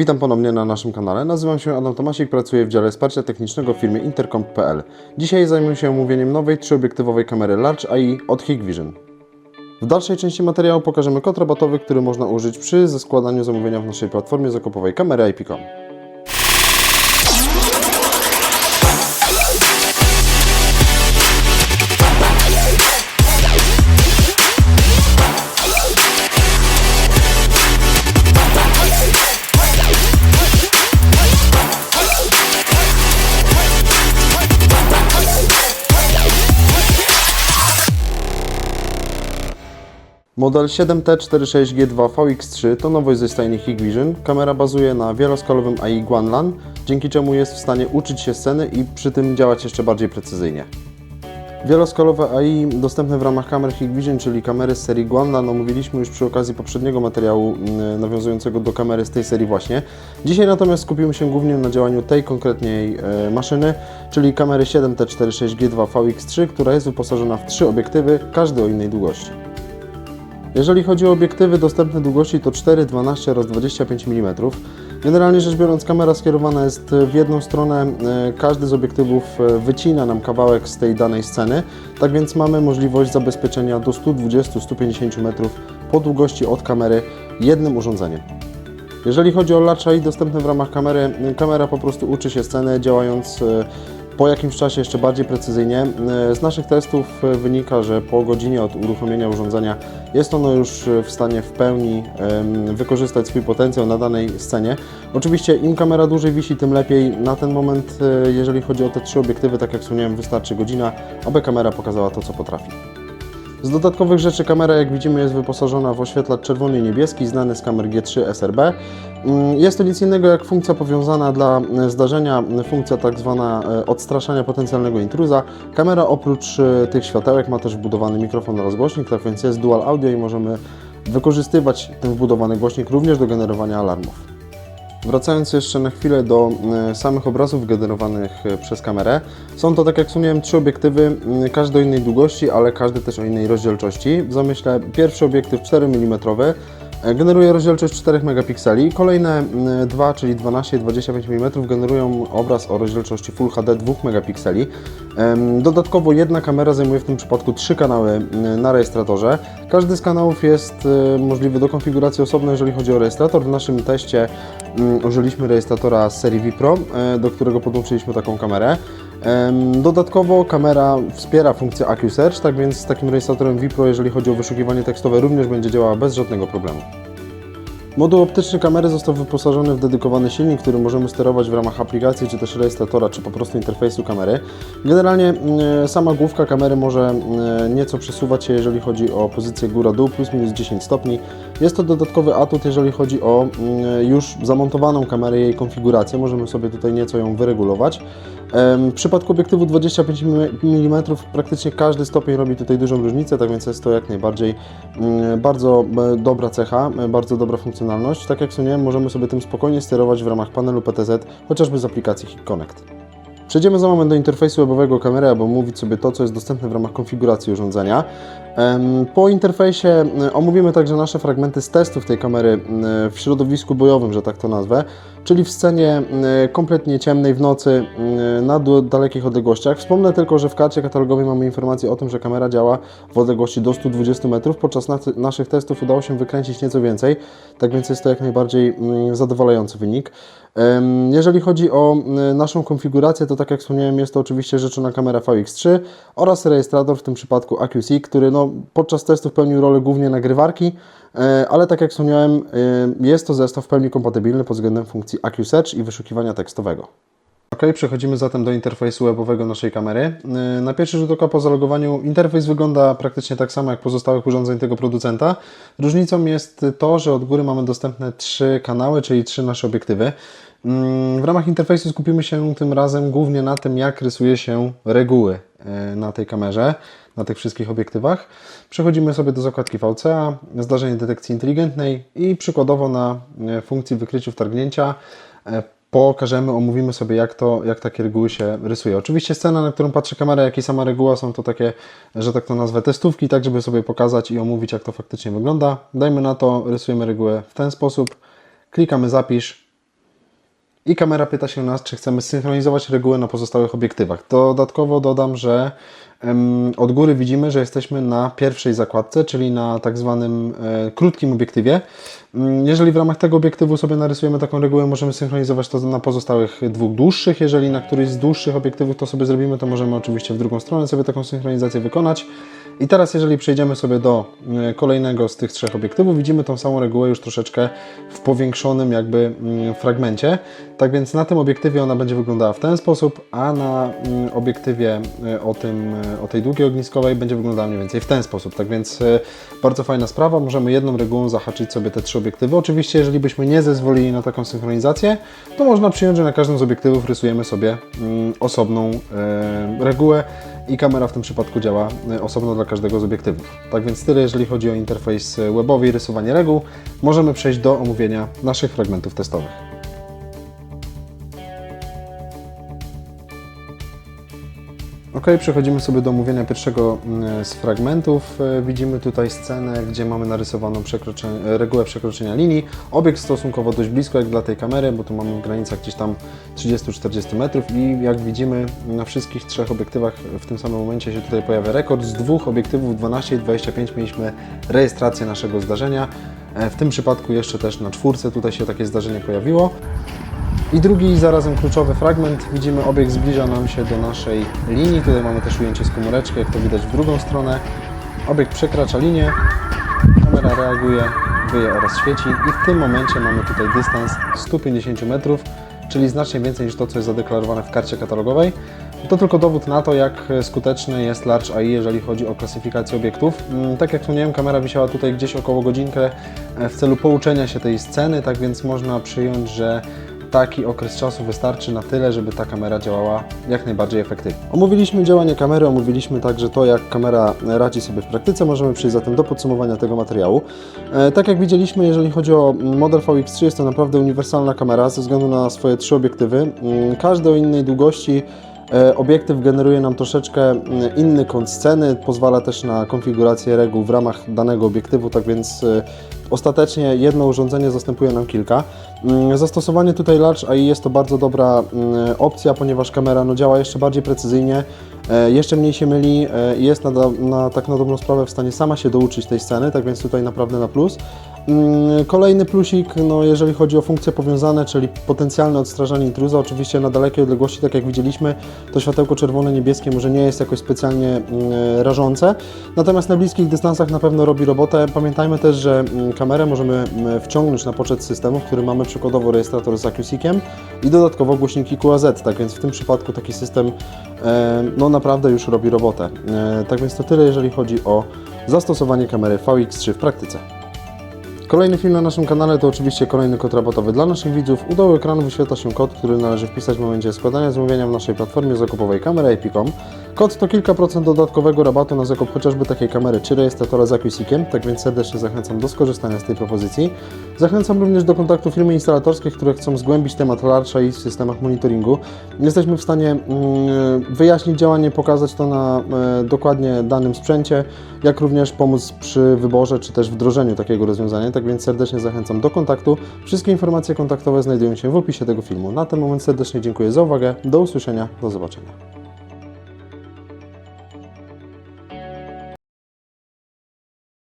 Witam ponownie na naszym kanale. Nazywam się Adam Tomasik, pracuję w dziale wsparcia technicznego w firmie Intercomp.pl. Dzisiaj zajmę się omówieniem nowej trzyobiektywowej kamery Large AI od Hikvision. W dalszej części materiału pokażemy kod rabatowy, który można użyć przy składaniu zamówienia w naszej platformie zakupowej kamery IP.com. Model 7T46G2 VX3 to nowość ze stajni Hikvision. Kamera bazuje na wieloskalowym AI Guanlan, dzięki czemu jest w stanie uczyć się sceny i przy tym działać jeszcze bardziej precyzyjnie. Wieloskalowe AI dostępne w ramach kamer Hikvision, czyli kamery z serii Guanlan, omówiliśmy już przy okazji poprzedniego materiału mm, nawiązującego do kamery z tej serii właśnie. Dzisiaj natomiast skupimy się głównie na działaniu tej konkretnej e, maszyny, czyli kamery 7T46G2 VX3, która jest wyposażona w trzy obiektywy, każdy o innej długości. Jeżeli chodzi o obiektywy dostępne długości to 4, 12 oraz 25 mm. Generalnie rzecz biorąc kamera skierowana jest w jedną stronę, e, każdy z obiektywów e, wycina nam kawałek z tej danej sceny, tak więc mamy możliwość zabezpieczenia do 120-150 metrów po długości od kamery jednym urządzeniem. Jeżeli chodzi o Large AI dostępne w ramach kamery, kamera po prostu uczy się sceny działając e, po jakimś czasie jeszcze bardziej precyzyjnie. E, Z naszych testów e, wynika, że po godzinie od uruchomienia urządzenia jest ono już e, w stanie w pełni wykorzystać swój potencjał na danej scenie. Oczywiście im kamera dłużej wisi, tym lepiej. Na ten moment, jeżeli chodzi o te trzy obiektywy, tak jak wspomniałem, wystarczy godzina, aby kamera pokazała to, co potrafi. Z dodatkowych rzeczy kamera, jak widzimy, jest wyposażona w oświetlacz czerwony i niebieski, znany z kamer G3 SRB. Mm, Jest to nic innego jak funkcja powiązana dla zdarzenia, funkcja tak zwana e, odstraszania potencjalnego intruza. Kamera oprócz e, tych światełek ma też wbudowany mikrofon oraz głośnik, tak więc jest dual audio i możemy wykorzystywać ten wbudowany głośnik również do generowania alarmów. Wracając jeszcze na chwilę do e, samych obrazów generowanych e, przez kamerę. Są to, tak jak wspomniałem, trzy obiektywy, każdy o innej długości, ale każdy też o innej rozdzielczości. W zamyśle pierwszy obiektyw 4 mm generuje rozdzielczość 4 megapikseli. Kolejne m, dwa, czyli 12 i 25 mm generują obraz o rozdzielczości Full HD 2 megapikseli. Dodatkowo jedna kamera zajmuje w tym przypadku trzy kanały m, na rejestratorze. Każdy z kanałów jest e, możliwy do konfiguracji osobno, jeżeli chodzi o rejestrator. W naszym teście mm, użyliśmy rejestratora z serii Vipro, e, do którego podłączyliśmy taką kamerę. Dodatkowo kamera wspiera funkcję AccuSearch, tak więc z takim rejestratorem Vipro, jeżeli chodzi o wyszukiwanie tekstowe, również będzie działała bez żadnego problemu. Moduł optyczny kamery został wyposażony w dedykowany silnik, który możemy sterować w ramach aplikacji, czy też rejestratora, czy po prostu interfejsu kamery. Generalnie mm, sama główka kamery może mm, nieco przesuwać się, jeżeli chodzi o pozycję góra-dół, plus minus 10 stopni. Jest to dodatkowy atut, jeżeli chodzi o mm, już zamontowaną kamerę i jej konfigurację. Możemy sobie tutaj nieco ją wyregulować. W przypadku obiektywu 25 mm praktycznie każdy stopień robi tutaj dużą różnicę, tak więc jest to jak najbardziej mm, bardzo e, dobra cecha, e, bardzo dobra funkcjonalność. Tak jak wspomniałem, możemy sobie tym spokojnie sterować w ramach panelu PTZ, chociażby z aplikacji Hik Connect. Przejdziemy za moment do interfejsu webowego kamery, aby omówić sobie to, co jest dostępne w ramach konfiguracji urządzenia. Po interfejsie e, omówimy także nasze fragmenty z testów tej kamery w środowisku bojowym, że tak to nazwę, czyli w scenie e, kompletnie ciemnej w nocy e, na dalekich odległościach. Wspomnę tylko, że w karcie katalogowej mamy informację o tym, że kamera działa w odległości do 120 metrów. Podczas naszych testów udało się wykręcić nieco więcej, tak więc jest to jak najbardziej mm, zadowalający wynik. Jeżeli chodzi o mm, naszą konfigurację, to tak jak wspomniałem, jest to oczywiście rzeczona kamera VX3 oraz rejestrator, w tym przypadku AQC, który no, podczas testów pełnił rolę głównie nagrywarki, e, ale tak jak wspomniałem, e, jest to zestaw w pełni kompatybilny pod względem funkcji AQSearch i wyszukiwania tekstowego. Ok, przechodzimy zatem do interfejsu webowego naszej kamery. Yy, Na pierwszy rzut oka po zalogowaniu interfejs wygląda praktycznie tak samo jak pozostałych urządzeń tego producenta. Różnicą jest to, że od góry mamy dostępne trzy kanały, czyli trzy nasze obiektywy. Mm, W ramach interfejsu skupimy się tym razem głównie na tym, jak rysuje się reguły yy, na tej kamerze, na tych wszystkich obiektywach. Przechodzimy sobie do zakładki VCA, zdarzenie detekcji inteligentnej i przykładowo na yy, funkcji wykryciu wtargnięcia yy, pokażemy, omówimy sobie, jak, to, jak takie reguły się rysuje. Oczywiście scena, na którą patrzy kamera, jak i sama reguła są to takie, że tak to nazwę, testówki, tak żeby sobie pokazać i omówić, jak to faktycznie wygląda. Dajmy na to, rysujemy regułę w ten sposób, klikamy zapisz I kamera pyta się nas, czy chcemy synchronizować regułę na pozostałych obiektywach. Dodatkowo dodam, że od góry widzimy, że jesteśmy na pierwszej zakładce, czyli na tak zwanym e, krótkim obiektywie. Mm, Jeżeli w ramach tego obiektywu sobie narysujemy taką regułę, możemy synchronizować to na pozostałych dwóch dłuższych. Jeżeli na któryś z dłuższych obiektywów to sobie zrobimy, to możemy oczywiście w drugą stronę sobie taką synchronizację wykonać. I teraz, jeżeli przejdziemy sobie do e, kolejnego z tych trzech obiektywów, widzimy tą samą regułę już troszeczkę w powiększonym jakby mm, fragmencie. Tak więc na tym obiektywie ona będzie wyglądała w ten sposób, a na mm, obiektywie e, o, tym, e, o tej długiej ogniskowej będzie wyglądała mniej więcej w ten sposób. Tak więc bardzo fajna sprawa, możemy jedną regułą zahaczyć sobie te trzy obiektywy. Oczywiście, jeżeli byśmy nie zezwolili na taką synchronizację, to można przyjąć, że na każdym z obiektywów rysujemy sobie mm, osobną regułę i kamera w tym przypadku działa e, osobno dla każdego z obiektywów. Tak więc tyle, jeżeli chodzi o interfejs e, webowy i rysowanie reguł. Możemy przejść do omówienia naszych fragmentów testowych. Ok, przechodzimy sobie do omówienia pierwszego mm, z fragmentów. E, Widzimy tutaj scenę, gdzie mamy narysowaną e, regułę przekroczenia linii. Obiekt stosunkowo dość blisko jak dla tej kamery, bo tu mamy w granicach gdzieś tam 30-40 metrów i jak widzimy na wszystkich trzech obiektywach w tym samym momencie się tutaj pojawia rekord. Z dwóch obiektywów 12 i 25 mieliśmy rejestrację naszego zdarzenia. E, W tym przypadku jeszcze też na czwórce tutaj się takie zdarzenie pojawiło. I drugi zarazem kluczowy fragment. Widzimy obiekt zbliża nam się do naszej linii. Tutaj mamy też ujęcie z komóreczki, jak to widać w drugą stronę. Obiekt przekracza linię, kamera reaguje, wyje oraz świeci i w tym momencie mamy tutaj dystans 150 metrów, czyli znacznie więcej niż to, co jest zadeklarowane w karcie katalogowej. To tylko dowód na to, jak skuteczny jest Large AI, jeżeli chodzi o klasyfikację obiektów. Mm, Tak jak wspomniałem, kamera wisiała tutaj gdzieś około godzinkę e, w celu pouczenia się tej sceny, tak więc można przyjąć, że taki okres czasu wystarczy na tyle, żeby ta kamera działała jak najbardziej efektywnie. Omówiliśmy działanie kamery, omówiliśmy także to, jak kamera radzi sobie w praktyce. Możemy przejść zatem do podsumowania tego materiału. E, tak jak widzieliśmy, jeżeli chodzi o model VX3, jest to naprawdę uniwersalna kamera ze względu na swoje trzy obiektywy. Mm, Każdy o innej długości. E, Obiektyw generuje nam troszeczkę mm, inny kąt sceny, pozwala też na konfigurację reguł w ramach danego obiektywu, tak więc e, ostatecznie jedno urządzenie zastępuje nam kilka. Mm, Zastosowanie tutaj Large AI jest to bardzo dobra mm, opcja, ponieważ kamera no, działa jeszcze bardziej precyzyjnie, e, jeszcze mniej się myli e, i jest na, na, tak na dobrą sprawę w stanie sama się douczyć tej sceny, tak więc tutaj naprawdę na plus. Mm, Kolejny plusik, no jeżeli chodzi o funkcje powiązane, czyli potencjalne odstrażanie intruza, oczywiście na dalekiej odległości, tak jak widzieliśmy, to światełko czerwone-niebieskie może nie jest jakoś specjalnie rażące, natomiast na bliskich dystansach na pewno robi robotę. Pamiętajmy też, że kamerę możemy wciągnąć na poczet systemu, w którym mamy przykładowo rejestrator z AQSIC-iem i dodatkowo głośniki QAZ, tak więc w tym przypadku taki system e, no naprawdę już robi robotę. E, Tak więc to tyle, jeżeli chodzi o zastosowanie kamery VX3 w praktyce. Kolejny film na naszym kanale to oczywiście kolejny kod rabatowy dla naszych widzów. U dołu ekranu wyświetla się kod, który należy wpisać w momencie składania zamówienia w naszej platformie zakupowej kamery IP.com. Kod to kilka procent dodatkowego rabatu na zakup chociażby takiej kamery czy rejestratora z AQSIC-iem, tak więc serdecznie zachęcam do skorzystania z tej propozycji. Zachęcam również do kontaktu firmy instalatorskie, które chcą zgłębić temat Large AI w systemach monitoringu. Jesteśmy w stanie mm, wyjaśnić działanie, pokazać to na e, dokładnie danym sprzęcie, jak również pomóc przy wyborze czy też wdrożeniu takiego rozwiązania. Tak więc serdecznie zachęcam do kontaktu. Wszystkie informacje kontaktowe znajdują się w opisie tego filmu. Na ten moment serdecznie dziękuję za uwagę. Do usłyszenia, do zobaczenia.